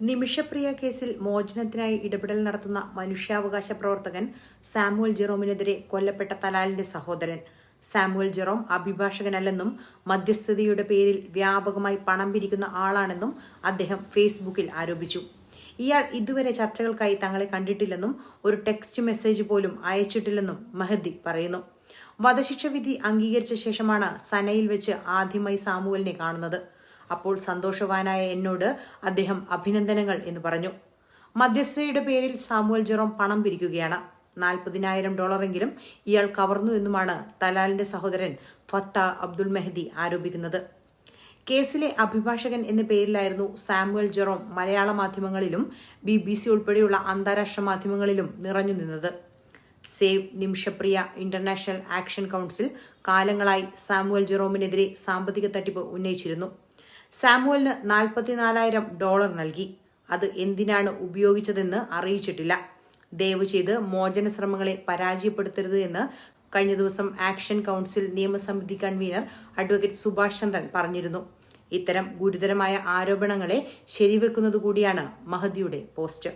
നിമിഷപ്രിയ കേസിൽ മോചനത്തിനായി ഇടപെടൽ നടത്തുന്ന മനുഷ്യാവകാശ പ്രവർത്തകൻ സാമുവൽ ജെറോമിനെതിരെ കൊല്ലപ്പെട്ട തലാലിന്റെ സഹോദരൻ. സാമുവൽ ജെറോം അഭിഭാഷകനല്ലെന്നും മധ്യസ്ഥതയുടെ പേരിൽ വ്യാപകമായി പണം പിരിക്കുന്ന ആളാണെന്നും അദ്ദേഹം ഫേസ്ബുക്കിൽ ആരോപിച്ചു. ഇയാൾ ഇതുവരെ ചർച്ചകൾക്കായി തങ്ങളെ കണ്ടിട്ടില്ലെന്നും ഒരു ടെക്സ്റ്റ് മെസ്സേജ് പോലും അയച്ചിട്ടില്ലെന്നും മഹദി പറയുന്നു. വധശിക്ഷ വിധി അംഗീകരിച്ച ശേഷമാണ് സനയിൽ വെച്ച് ആദ്യമായി സാമുവലിനെ കാണുന്നത്. അപ്പോൾ സന്തോഷവാനായ എന്നോട് അദ്ദേഹം അഭിനന്ദനങ്ങൾ എന്ന് പറഞ്ഞു. മധ്യസ്ഥയുടെ പേരിൽ സാമുവൽ ജെറോം പണം പിരിക്കുകയാണ്. നാൽപ്പതിനായിരം ഡോളറെങ്കിലും ഇയാൾ കവർന്നു എന്നുമാണ് തലാലിന്റെ സഹോദരൻ ഫത്ത അബ്ദുൾ മെഹദി ആരോപിക്കുന്നത്. കേസിലെ അഭിഭാഷകൻ എന്ന പേരിലായിരുന്നു സാമുവൽ ജെറോം മലയാള മാധ്യമങ്ങളിലും ബി ബി സി ഉൾപ്പെടെയുള്ള അന്താരാഷ്ട്ര മാധ്യമങ്ങളിലും നിറഞ്ഞു നിന്നത്. Save Nimishapriya international action council കാലങ്ങളായി സാമുവൽ ജെറോമിനെതിരെ സാമ്പത്തിക തട്ടിപ്പ് ഉന്നയിച്ചിരുന്നു. സാമുവലിന് നാൽപ്പത്തിനാലായിരം ഡോളർ നൽകി. അത് എന്തിനാണ് ഉപയോഗിച്ചതെന്ന് അറിയിച്ചിട്ടില്ല. ദയവ് ചെയ്ത് മോചന ശ്രമങ്ങളെ പരാജയപ്പെടുത്തരുത് എന്ന് കഴിഞ്ഞ ദിവസം ആക്ഷൻ കൗൺസിൽ നിയമസമിതി കൺവീനർ അഡ്വക്കേറ്റ് സുഭാഷ് ചന്ദ്രൻ പറഞ്ഞിരുന്നു. ഇത്തരം ഗുരുതരമായ ആരോപണങ്ങളെ ശരിവെക്കുന്നതുകൂടിയാണ് മഹദിയുടെ പോസ്റ്റ്.